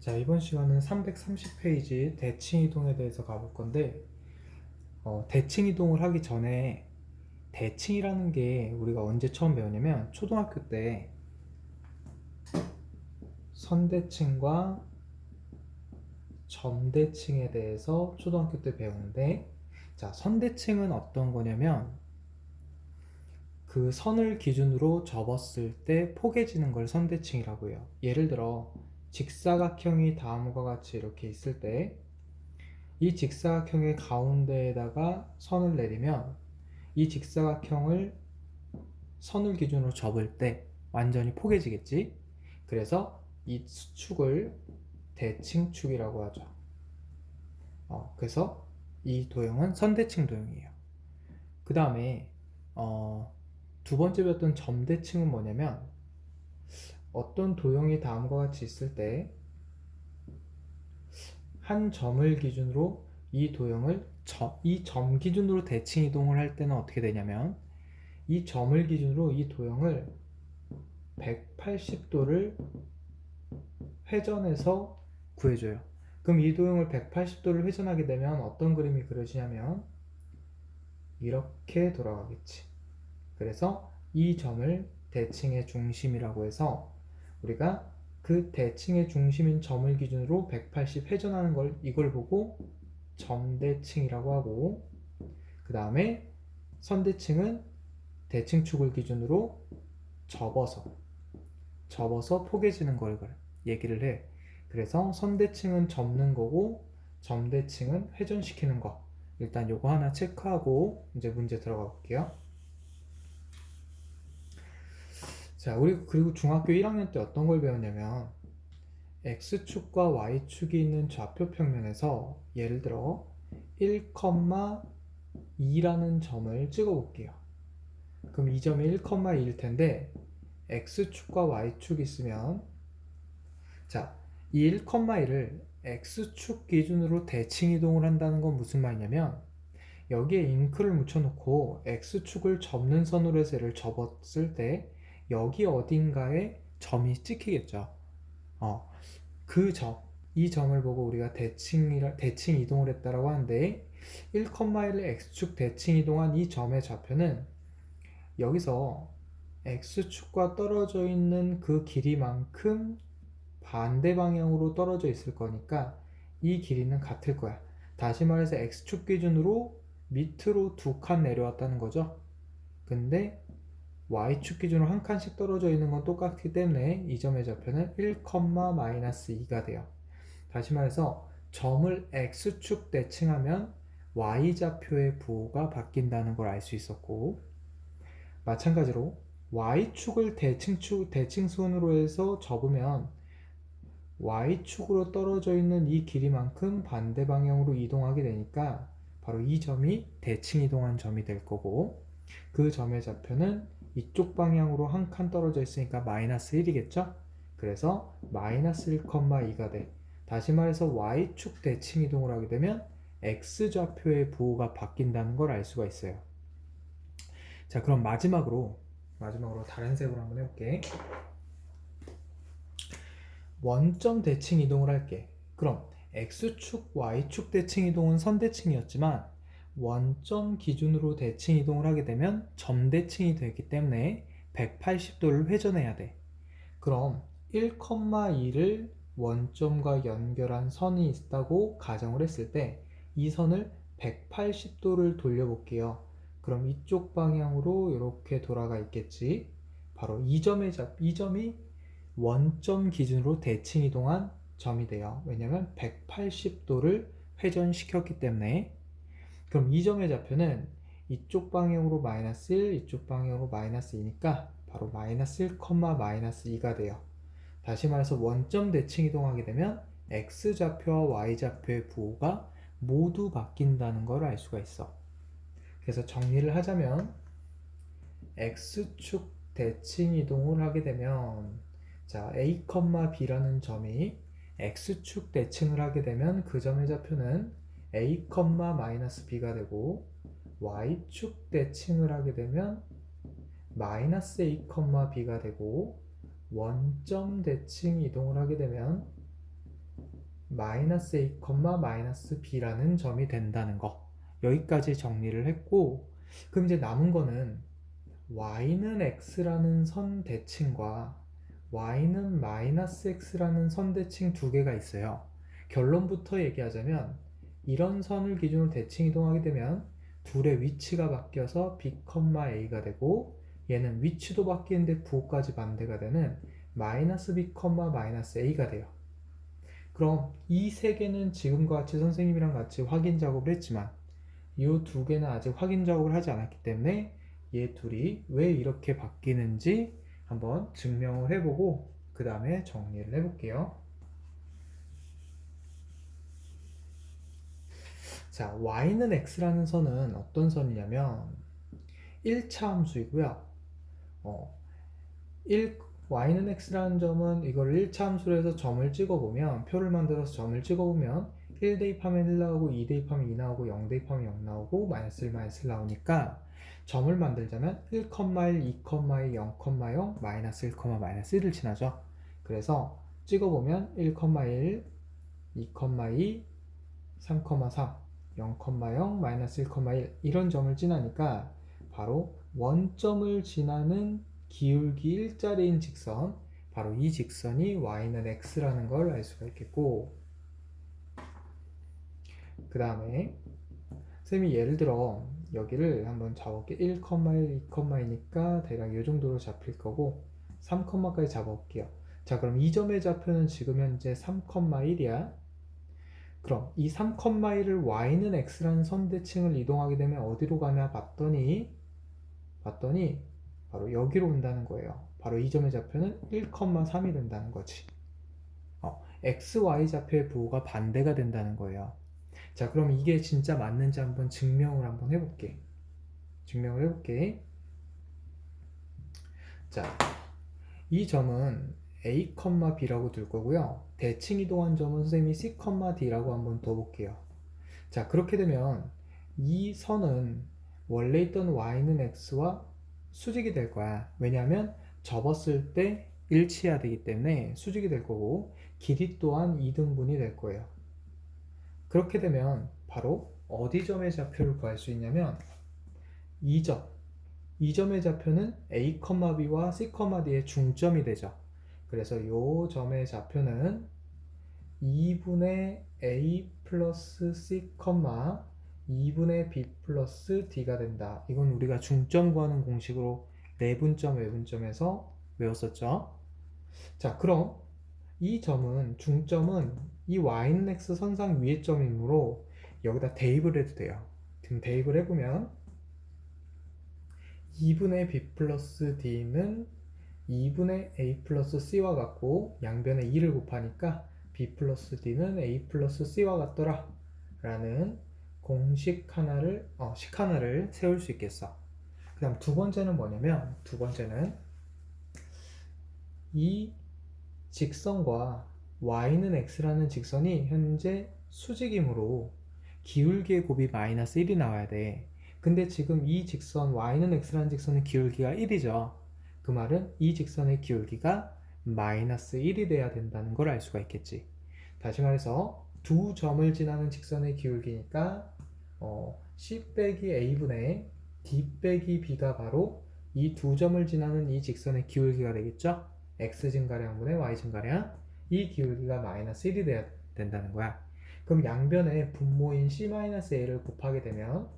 자, 이번 시간은 330페이지 대칭 이동에 대해서 가볼 건데, 어, 대칭 이동을 하기 전에 대칭이라는 게 우리가 언제 처음 배웠냐면 초등학교 때 선대칭과 점대칭에 대해서 초등학교 때 배우는데, 자, 선대칭은 어떤 거냐면 그 선을 기준으로 접었을 때 포개지는 걸 선대칭이라고 해요. 예를 들어 직사각형이 다음과 같이 이렇게 있을 때 이 직사각형의 가운데에다가 선을 내리면 이 직사각형을 선을 기준으로 접을 때 완전히 포개지겠지. 그래서 이 수축을 대칭축이라고 하죠. 어, 그래서 이 도형은 선대칭 도형이에요. 그 다음에 어, 두 번째 배웠던 점대칭은 뭐냐면 어떤 도형이 다음과 같이 있을 때 한 점을 기준으로 이 도형을 이 점 기준으로 대칭 이동을 할 때는 어떻게 되냐면 이 점을 기준으로 이 도형을 180도를 회전해서 구해줘요. 그럼 이 도형을 180도를 회전하게 되면 어떤 그림이 그려지냐면 이렇게 돌아가겠지. 그래서 이 점을 대칭의 중심이라고 해서 우리가 그 대칭의 중심인 점을 기준으로 180 회전하는 걸 이걸 보고 점대칭이라고 하고 그 다음에 선대칭은 대칭축을 기준으로 접어서 접어서 포개지는 걸 얘기를 해. 그래서 선대칭은 접는 거고 점대칭은 회전시키는 거. 일단 요거 하나 체크하고 이제 문제 들어가 볼게요. 자, 우리 그리고 중학교 1학년 때 어떤 걸 배웠냐면 x축과 y축이 있는 좌표 평면에서 예를 들어 1,2라는 점을 찍어 볼게요. 그럼 이 점이 1,2일 텐데 x축과 y축이 있으면 자, 이 1,1을 x축 기준으로 대칭 이동을 한다는 건 무슨 말이냐면 여기에 잉크를 묻혀 놓고 x축을 접는 선으로 해서 얘를 접었을 때 여기 어딘가에 점이 찍히겠죠. 어, 그 점, 이 점을 보고 우리가 대칭 대칭 이동을 했다라고 하는데 1,1의 x축 대칭 이동한 이 점의 좌표는 여기서 x축과 떨어져 있는 그 길이만큼 반대 방향으로 떨어져 있을 거니까 이 길이는 같을 거야. 다시 말해서 x축 기준으로 밑으로 두 칸 내려왔다는 거죠. 근데 y축 기준으로 한 칸씩 떨어져 있는 건 똑같기 때문에 이 점의 좌표는 1,-2가 돼요. 다시 말해서 점을 x축 대칭하면 y좌표의 부호가 바뀐다는 걸 알 수 있었고 마찬가지로 y축을 대칭축, 대칭선으로 해서 접으면 y축으로 떨어져 있는 이 길이만큼 반대 방향으로 이동하게 되니까 바로 이 점이 대칭 이동한 점이 될 거고 그 점의 좌표는 이쪽 방향으로 한 칸 떨어져 있으니까 마이너스 1이겠죠? 그래서 마이너스 1,2가 돼. 다시 말해서 y축 대칭 이동을 하게 되면 x좌표의 부호가 바뀐다는 걸 알 수가 있어요. 자, 그럼 마지막으로 마지막으로 다른 색으로 한번 해볼게. 원점 대칭 이동을 할게. 그럼 x축, y축 대칭 이동은 선대칭이었지만 원점 기준으로 대칭 이동을 하게 되면 점대칭이 되기 때문에 180도를 회전해야 돼. 그럼 1,2를 원점과 연결한 선이 있다고 가정을 했을 때 이 선을 180도를 돌려볼게요. 그럼 이쪽 방향으로 이렇게 돌아가 있겠지. 바로 이 점의 잡, 이 점이 원점 기준으로 대칭 이동한 점이 돼요. 왜냐면 180도를 회전시켰기 때문에 그럼 이 점의 좌표는 이쪽 방향으로 마이너스 1, 이쪽 방향으로 마이너스 2니까 바로 마이너스 1, 마이너스 2가 돼요. 다시 말해서 원점 대칭 이동하게 되면 x좌표와 y좌표의 부호가 모두 바뀐다는 걸 알 수가 있어. 그래서 정리를 하자면 x축 대칭 이동을 하게 되면 자 a, b라는 점이 x축 대칭을 하게 되면 그 점의 좌표는 a, 마이너스 b가 되고 y축 대칭을 하게 되면 마이너스 a, b가 되고 원점 대칭 이동을 하게 되면 마이너스 a, 마이너스 b라는 점이 된다는 거. 여기까지 정리를 했고, 그럼 이제 남은 거는 y는 x라는 선 대칭과 y는 마이너스 x라는 선 대칭 두 개가 있어요. 결론부터 얘기하자면 이런 선을 기준으로 대칭 이동하게 되면 둘의 위치가 바뀌어서 b, a가 되고 얘는 위치도 바뀌는데 부호까지 반대가 되는 마이너스 b, 마이너스 a가 돼요. 그럼 이 세 개는 지금과 같이 선생님이랑 같이 확인 작업을 했지만 이 두 개는 아직 확인 작업을 하지 않았기 때문에 얘 둘이 왜 이렇게 바뀌는지 한번 증명을 해보고 그 다음에 정리를 해볼게요. 자, y는 x라는 선은 어떤 선이냐면 1차 함수이고요. 어, 1, y는 x라는 점은 이걸 1차 함수로 해서 점을 찍어보면 표를 만들어서 점을 찍어보면 1 대입하면 1 나오고 2 대입하면 2 나오고 0 대입하면 0 나오고 마이너스 1 마이너스 1 나오니까 점을 만들자면 1, 1, 2, 0, 0, 마이너스 1, 마이너스 1을 지나죠. 그래서 찍어보면 1, 1, 2, 2, 3, 3, 0, 0, 마이너스 1, 1 이런 점을 지나니까 바로 원점을 지나는 기울기 일자리인 직선 바로 이 직선이 y는 x라는 걸 알 수가 있겠고 그 다음에 쌤이 예를 들어 여기를 한번 잡아볼게 1, 1, 2,2니까 대략 이 정도로 잡힐 거고 3,까지 잡아볼게요. 자 그럼 이 점의 좌표는 지금 현재 3,1이야 그럼 이 3,1을 y는 x라는 선대칭을 이동하게 되면 어디로 가냐 봤더니 봤더니 바로 여기로 온다는 거예요. 바로 이 점의 좌표는 1,3이 된다는 거지. 어, x, y 좌표의 부호가 반대가 된다는 거예요. 자, 그럼 이게 진짜 맞는지 한번 증명을 한번 해볼게. 증명을 해볼게. 자, 이 점은 a, b라고 둘 거고요. 대칭 이동한 점은 선생님이 c, d라고 한번 둬볼게요. 자, 그렇게 되면 이 선은 원래 있던 y는 x와 수직이 될 거야. 왜냐하면 접었을 때 일치해야 되기 때문에 수직이 될 거고 길이 또한 2등분이 될 거예요. 그렇게 되면 바로 어디 점의 좌표를 구할 수 있냐면 이 점. 이 점의 좌표는 a, b와 c, d의 중점이 되죠. 그래서 이 점의 좌표는 2분의 a 플러스 c, 2분의 b 플러스 d가 된다. 이건 우리가 중점 구하는 공식으로 내분점, 외분점에서 외웠었죠. 자, 그럼 이 점은 중점은 이 y는 x 선상 위의 점이므로 여기다 대입을 해도 돼요. 지금 대입을 해보면 2분의 b 플러스 d는 2분의 a 플러스 c와 같고 양변에 2를 곱하니까 b 플러스 d는 a 플러스 c와 같더라 라는 공식 하나를 어, 식 하나를 세울 수 있겠어. 그 다음 두 번째는 뭐냐면 두 번째는 이 직선과 y는 x라는 직선이 현재 수직이므로 기울기의 곱이 마이너스 1이 나와야 돼. 근데 지금 이 직선 y는 x라는 직선의 기울기가 1이죠. 그 말은 이 직선의 기울기가 마이너스 1이 돼야 된다는 걸 알 수가 있겠지. 다시 말해서 두 점을 지나는 직선의 기울기니까 어, C 빼기 A분의 D 빼기 B가 바로 이 두 점을 지나는 이 직선의 기울기가 되겠죠? X 증가량분의 Y 증가량 이 기울기가 마이너스 1이 돼야 된다는 거야. 그럼 양변에 분모인 C-A를 곱하게 되면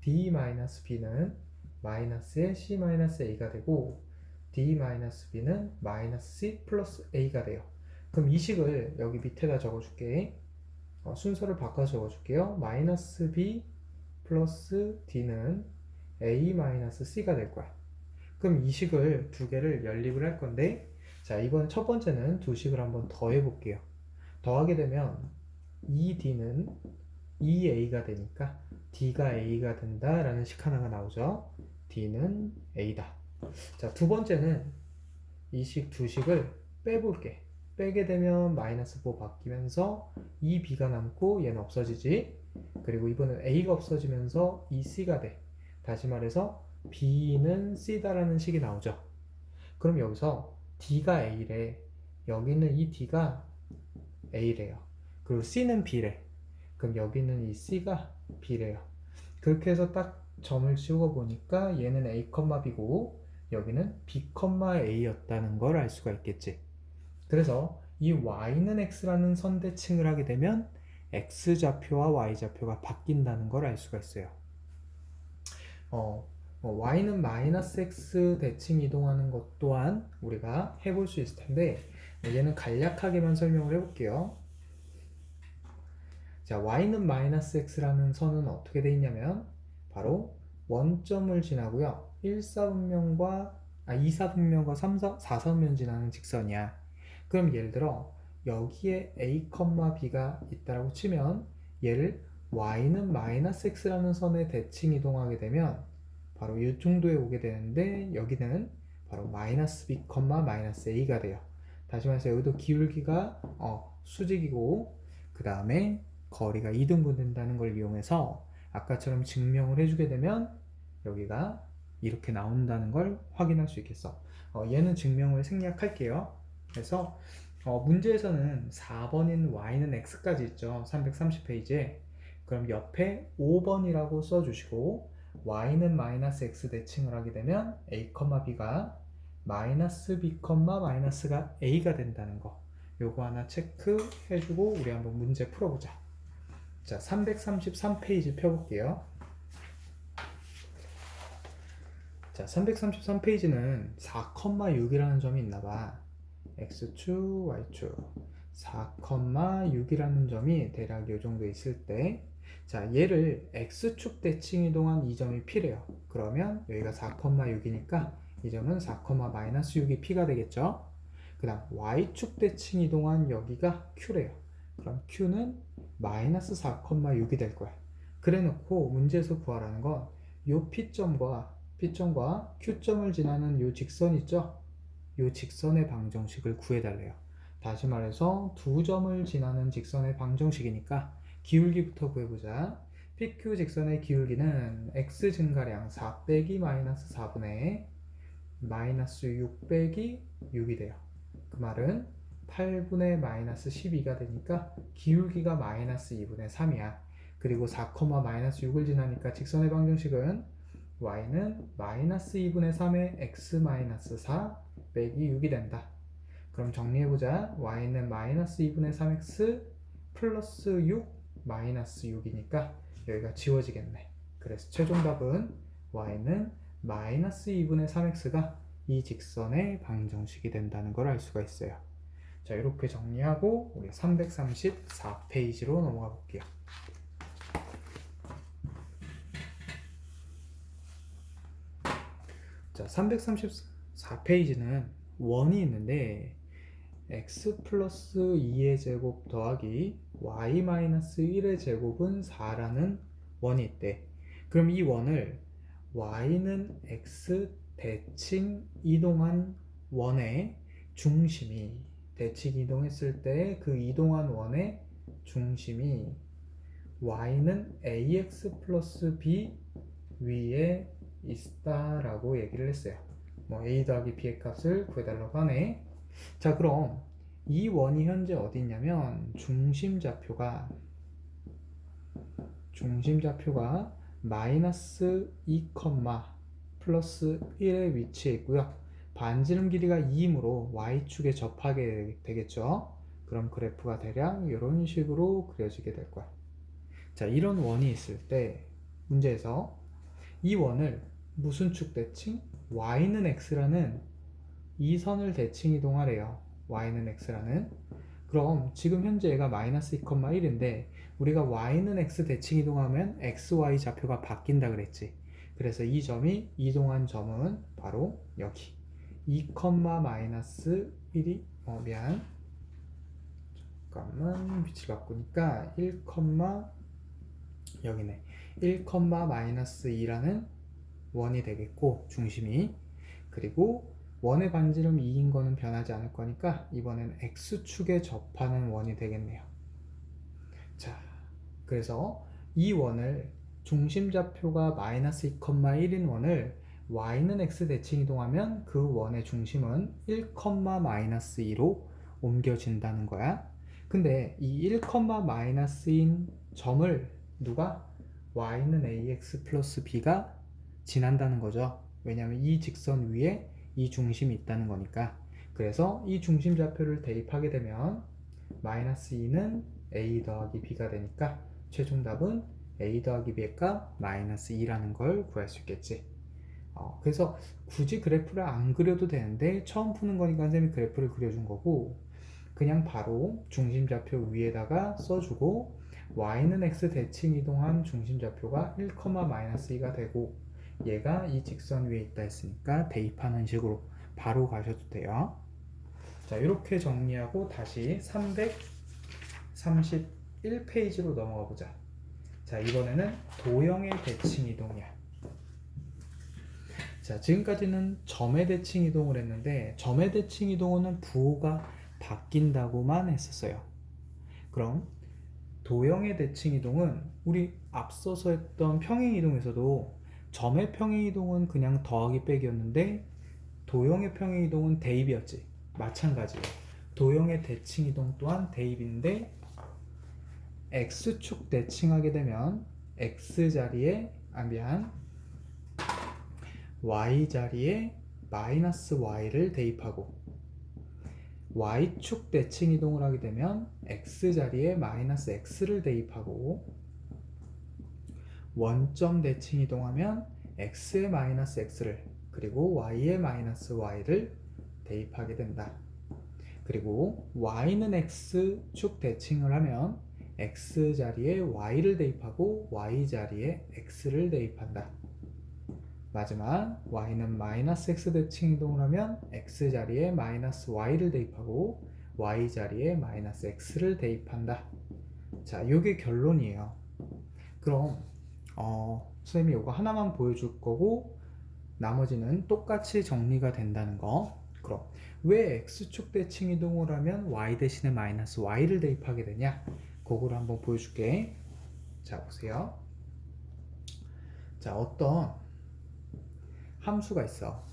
D-B는 마이너스의 C-A가 되고 D-B는 마이너스 C 플러스 A가 돼요. 그럼 이 식을 여기 밑에다 적어줄게. 어, 순서를 바꿔서 적어줄게요. 마이너스 b 플러스 d는 a 마이너스 c가 될 거야. 그럼 이 식을 두 개를 연립을 할 건데 자 이번 첫 번째는 두 식을 한번 더해 볼게요. 더하게 되면 2d는 2a가 되니까 d가 a가 된다라는 식 하나가 나오죠. d는 a다. 자 두 번째는 이식 두 식을 빼볼게. 빼게 되면 마이너스 4 바뀌면서 이 b가 남고 얘는 없어지지. 그리고 이번엔 a가 없어지면서 이 c가 돼. 다시 말해서 b는 c다라는 식이 나오죠. 그럼 여기서 d가 a래. 여기 있는 이 d가 a래요. 그리고 C는 B래. 그럼 여기는 이 C가 B래요. 그렇게 해서 딱 점을 씌워 보니까 얘는 A, B고 여기는 B, A였다는 걸 알 수가 있겠지. 그래서 이 Y는 X라는 선대칭을 하게 되면 X 좌표와 Y 좌표가 바뀐다는 걸 알 수가 있어요. 어, 어, Y는 마이너스 X 대칭 이동하는 것 또한 우리가 해볼 수 있을 텐데 얘는 간략하게만 설명을 해볼게요. 자, y는 마이너스 x라는 선은 어떻게 돼 있냐면 바로 원점을 지나고요. 1사분면과 아 2사분면과 3, 4, 4사분면 지나는 직선이야. 그럼 예를 들어 여기에 a, b가 있다라고 치면 얘를 y는 마이너스 x라는 선에 대칭 이동하게 되면 바로 이 정도에 오게 되는데 여기는 바로 마이너스 b, 마이너스 a가 돼요. 다시 말해서 여기도 기울기가 어, 수직이고 그 다음에 거리가 이등분 된다는 걸 이용해서 아까처럼 증명을 해주게 되면 여기가 이렇게 나온다는 걸 확인할 수 있겠어. 어, 얘는 증명을 생략할게요. 그래서 어, 문제에서는 4번인 y는 x까지 있죠. 330페이지에. 그럼 옆에 5번이라고 써주시고 y는 마이너스 x 대칭을 하게 되면 a, b가 마이너스 b, 마이너스가 a가 된다는 거. 요거 하나 체크해주고 우리 한번 문제 풀어보자. 자, 333페이지 펴볼게요. 자, 333페이지는 4,6이라는 점이 있나 봐. x축, y축. 4,6이라는 점이 대략 이 정도 있을 때, 자, 얘를 x축 대칭 이동한 이 점이 p래요. 그러면 여기가 4,6이니까 이 점은 4,-6이 p가 되겠죠? 그 다음 y축 대칭 이동한 여기가 q래요. 그럼 q는 마이너스 4,6이 될 거야. 그래 놓고 문제에서 구하라는 건이 P점과 P점과 Q점을 지나는 이 직선 있죠? 이 직선의 방정식을 구해달래요. 다시 말해서 두 점을 지나는 직선의 방정식이니까 기울기부터 구해보자. PQ 직선의 기울기는 x 증가량 4 빼기 마이너스 4분의 마이너스 6 빼기 6이 돼요. 그 말은 8분의 마이너스 12가 되니까 기울기가 마이너스 2분의 3이야. 그리고 4, 마이너스 6을 지나니까 직선의 방정식은 y는 마이너스 2분의 3의 x 마이너스 4 빼기 6이 된다. 그럼 정리해보자. y는 마이너스 2분의 3x 플러스 6 마이너스 6이니까 여기가 지워지겠네. 그래서 최종 답은 y는 마이너스 2분의 3x가 이 직선의 방정식이 된다는 걸 알 수가 있어요. 자, 이렇게 정리하고 우리 334페이지로 넘어가 볼게요. 자, 334페이지는 원이 있는데 x 플러스 2의 제곱 더하기 y 마이너스 1의 제곱은 4라는 원이 있대. 그럼 이 원을 y는 x 대칭 이동한 원의 중심이 대칭 이동했을 때 그 이동한 원의 중심이 y는 ax 플러스 b 위에 있다라고 얘기를 했어요. 뭐 a 더하기 b의 값을 구해달라고 하네. 자 그럼 이 원이 현재 어디 있냐면 중심 좌표가 중심 좌표가 마이너스 2, 플러스 1의 위치에 있고요. 반지름 길이가 2이므로 y축에 접하게 되겠죠. 그럼 그래프가 대략 이런 식으로 그려지게 될 거야. 자, 이런 원이 있을 때 문제에서 이 원을 무슨 축 대칭? y는 x라는 이 선을 대칭 이동하래요. y는 x라는. 그럼 지금 현재 얘가 마이너스 2,1인데 우리가 y는 x 대칭 이동하면 xy 좌표가 바뀐다 그랬지. 그래서 이 점이 이동한 점은 바로 여기. 2, 마이너스 1이 어 미안 잠깐만 위치를 바꾸니까 1, 여기네 1, 마이너스 2라는 원이 되겠고 중심이. 그리고 원의 반지름 2인 거는 변하지 않을 거니까 이번엔 x축에 접하는 원이 되겠네요. 자 그래서 이 원을 중심좌표가 마이너스 2,1인 원을 y는 x 대칭 이동하면 그 원의 중심은 1, 마이너스 2로 옮겨진다는 거야. 근데 이 1, 마이너스인 점을 누가? y는 ax 플러스 b가 지난다는 거죠. 왜냐하면 이 직선 위에 이 중심이 있다는 거니까. 그래서 이 중심 좌표를 대입하게 되면 마이너스 2는 a 더하기 b가 되니까 최종 답은 a 더하기 b의 값 마이너스 2라는 걸 구할 수 있겠지. 어, 그래서 굳이 그래프를 안 그려도 되는데 처음 푸는 거니까 선생님이 그래프를 그려준 거고 그냥 바로 중심 좌표 위에다가 써주고 y는 x 대칭 이동한 중심 좌표가 1, 마이너스 2가 되고 얘가 이 직선 위에 있다 했으니까 대입하는 식으로 바로 가셔도 돼요. 자 이렇게 정리하고 다시 331페이지로 넘어가 보자. 자 이번에는 도형의 대칭 이동이야. 자 지금까지는 점의 대칭 이동을 했는데 점의 대칭 이동은 부호가 바뀐다고만 했었어요. 그럼 도형의 대칭 이동은 우리 앞서서 했던 평행 이동에서도 점의 평행 이동은 그냥 더하기 빼기였는데 도형의 평행 이동은 대입이었지. 마찬가지예요. 도형의 대칭 이동 또한 대입인데 x축 대칭하게 되면 x 자리에 아 미안 y 자리에 마이너스 y를 대입하고 y축 대칭 이동을 하게 되면 x 자리에 마이너스 x를 대입하고 원점 대칭 이동하면 x에 마이너스 x를 그리고 y에 마이너스 y를 대입하게 된다. 그리고 y는 x축 대칭을 하면 x 자리에 y를 대입하고 y 자리에 x를 대입한다. 마지막 y는 마이너스 x 대칭 이동을 하면 x 자리에 마이너스 y를 대입하고 y 자리에 마이너스 x를 대입한다. 자, 이게 결론이에요. 그럼 어, 선생님이 이거 하나만 보여줄 거고 나머지는 똑같이 정리가 된다는 거. 그럼 왜 x축 대칭 이동을 하면 y 대신에 마이너스 y를 대입하게 되냐? 그거를 한번 보여줄게. 자, 보세요. 자, 어떤 함수가 있어.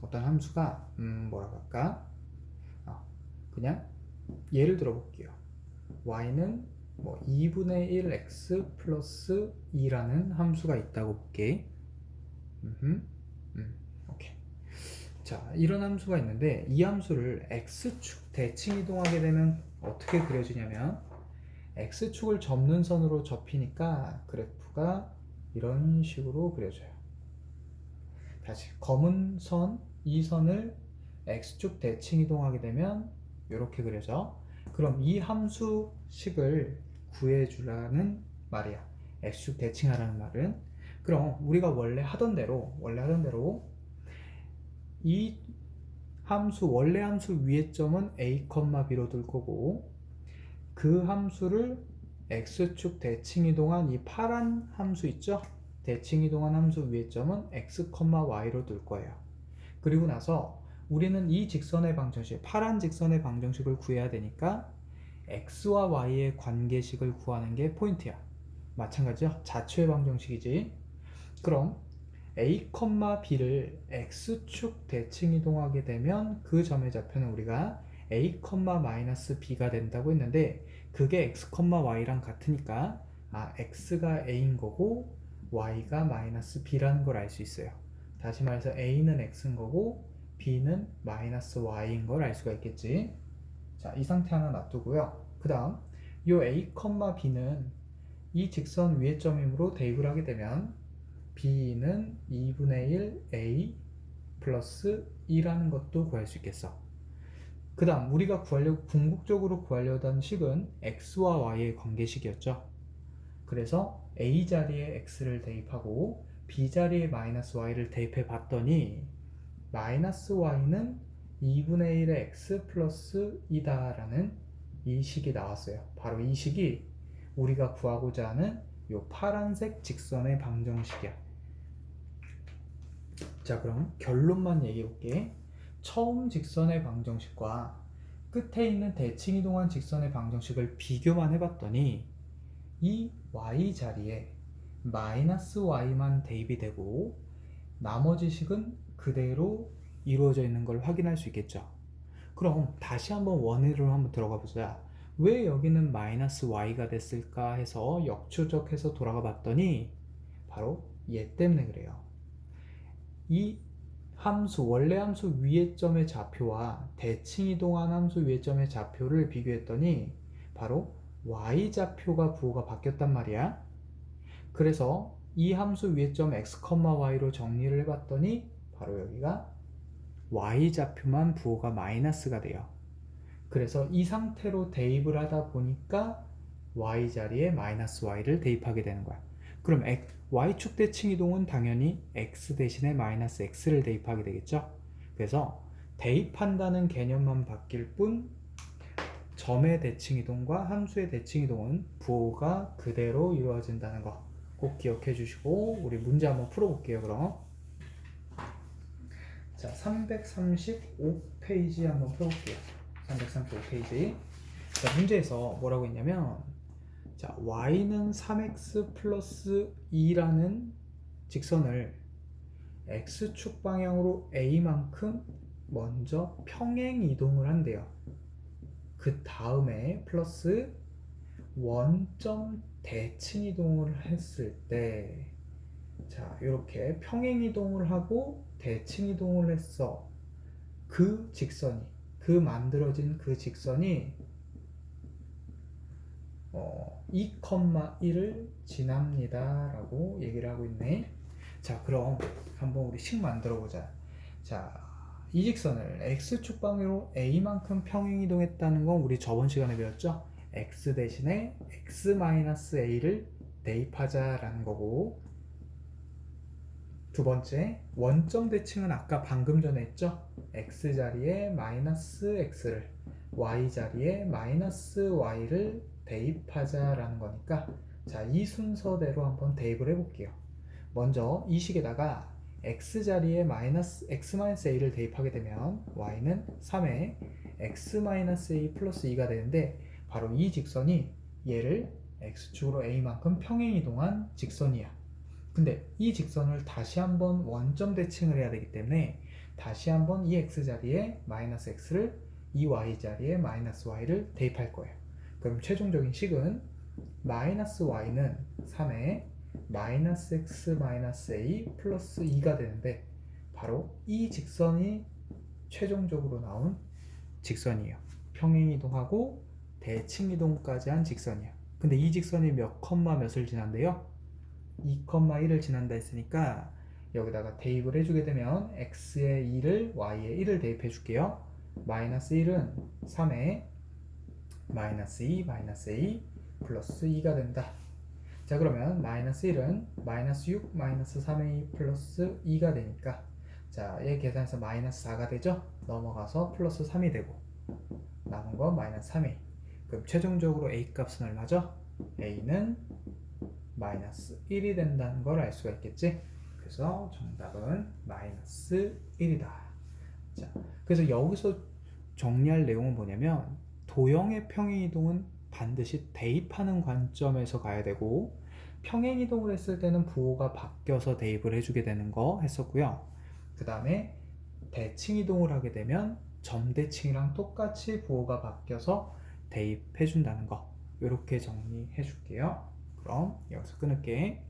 어떤 함수가 음, 뭐라고 할까? 어, 그냥 예를 들어 볼게요. y는 뭐 2분의 1 x 플러스 2라는 함수가 있다고 볼게. 음, 오케이. 자, 이런 함수가 있는데 이 함수를 x축 대칭 이동하게 되면 어떻게 그려지냐면 x축을 접는 선으로 접히니까 그래프가 이런 식으로 그려져요. 다시 검은 선, 이 선을 x축 대칭 이동하게 되면 이렇게 그려져. 그럼 이 함수식을 구해주라는 말이야. x축 대칭하라는 말은. 그럼 우리가 원래 하던 대로, 원래 하던 대로 이 함수, 원래 함수 위의 점은 a, b로 둘 거고 그 함수를 x축 대칭 이동한 이 파란 함수 있죠? 대칭 이동한 함수 위의 점은 x, y로 둘 거예요. 그리고 나서 우리는 이 직선의 방정식, 파란 직선의 방정식을 구해야 되니까 x와 y의 관계식을 구하는 게 포인트야. 마찬가지죠. 자초의 방정식이지. 그럼 a, b를 x축 대칭 이동하게 되면 그 점의 좌표는 우리가 a, b가 된다고 했는데 그게 x, y랑 같으니까 아 x가 a인 거고 y가 b라는 걸 알 수 있어요. 다시 말해서 a는 x인 거고 b는 y인 걸 알 수가 있겠지. 자, 이 상태 하나 놔두고요. 그 다음 이 a, b는 이 직선 위의 점이므로 대입을 하게 되면 b는 2분의 1 a 플러스 2라는 것도 구할 수 있겠어. 그 다음 우리가 구하려 궁극적으로 구하려던 식은 x와 y의 관계식이었죠. 그래서 a 자리에 x를 대입하고 b 자리에 마이너스 y를 대입해 봤더니 마이너스 y는 2분의 1의 x 플러스 2다라는 이 식이 나왔어요. 바로 이 식이 우리가 구하고자 하는 이 파란색 직선의 방정식이야. 자, 그럼 결론만 얘기해 볼게. 처음 직선의 방정식과 끝에 있는 대칭 이동한 직선의 방정식을 비교만 해봤더니 이 y 자리에 마이너스 y만 대입이 되고 나머지 식은 그대로 이루어져 있는 걸 확인할 수 있겠죠. 그럼 다시 한번 원회로 한번 들어가 보자. 왜 여기는 마이너스 y가 됐을까 해서 역추적해서 돌아가 봤더니 바로 얘 때문에 그래요. 이 함수 원래 함수 위의 점의 좌표와 대칭 이동한 함수 위의 점의 좌표를 비교했더니 바로 y 좌표가 부호가 바뀌었단 말이야. 그래서 이 함수 위의 점 x, y로 정리를 해봤더니 바로 여기가 y 좌표만 부호가 마이너스가 돼요. 그래서 이 상태로 대입을 하다 보니까 y 자리에 마이너스 y를 대입하게 되는 거야. 그럼 y축 대칭 이동은 당연히 x 대신에 마이너스 x를 대입하게 되겠죠. 그래서 대입한다는 개념만 바뀔 뿐 점의 대칭 이동과 함수의 대칭 이동은 부호가 그대로 이루어진다는 거 꼭 기억해 주시고 우리 문제 한번 풀어볼게요. 그럼 자 335페이지 한번 풀어볼게요. 335페이지 자 문제에서 뭐라고 했냐면 자 y는 3x 플러스 2라는 직선을 x축 방향으로 a만큼 먼저 평행 이동을 한대요. 그 다음에 플러스 원점 대칭 이동을 했을 때, 자, 이렇게 평행 이동을 하고 대칭 이동을 했어. 그 직선이, 그 만들어진 그 직선이 어, 2,1을 지납니다. 라고 얘기를 하고 있네. 자, 그럼 한번 우리 식 만들어 보자. 자, 이 직선을 x축 방향으로 a만큼 평행 이동했다는 건 우리 저번 시간에 배웠죠? x 대신에 x-a를 대입하자라는 거고 두 번째 원점 대칭은 아까 방금 전에 했죠? x 자리에 마이너스 x를 y 자리에 마이너스 y를 대입하자라는 거니까 자 이 순서대로 한번 대입을 해볼게요. 먼저 이 식에다가 x 자리에 마이너스 x-a를 대입하게 되면 y는 3에 x-a 플러스 2가 되는데 바로 이 직선이 얘를 x축으로 a만큼 평행 이동한 직선이야. 근데 이 직선을 다시 한번 원점 대칭을 해야 되기 때문에 다시 한번 이 x 자리에 마이너스 x를 이 y 자리에 마이너스 y를 대입할 거예요. 그럼 최종적인 식은 마이너스 y는 3에 마이너스 x 마이너스 a 플러스 2가 되는데 바로 이 직선이 최종적으로 나온 직선이에요. 평행 이동하고 대칭 이동까지 한 직선이야. 근데 이 직선이 몇 컴마 몇을 지난대요? 2,1을 지난다 했으니까 여기다가 대입을 해주게 되면 x에 2를 y에 1을 대입해 줄게요. 마이너스 1은 3에 마이너스 2 마이너스 a 플러스 2가 된다. 자 그러면 마이너스 1은 마이너스 6 마이너스 3a 플러스 2가 되니까 자얘 계산해서 마이너스 4가 되죠? 넘어가서 플러스 3이 되고 남은 건 마이너스 3a 그럼 최종적으로 a 값은 얼마죠? a는 마이너스 1이 된다는 걸 알 수가 있겠지? 그래서 정답은 마이너스 1이다. 자, 그래서 여기서 정리할 내용은 뭐냐면 도형의 평행 이동은 반드시 대입하는 관점에서 가야 되고 평행 이동을 했을 때는 부호가 바뀌어서 대입을 해주게 되는 거 했었고요. 그 다음에 대칭 이동을 하게 되면 점대칭이랑 똑같이 부호가 바뀌어서 대입해 준다는 거 이렇게 정리해 줄게요. 그럼 여기서 끊을게.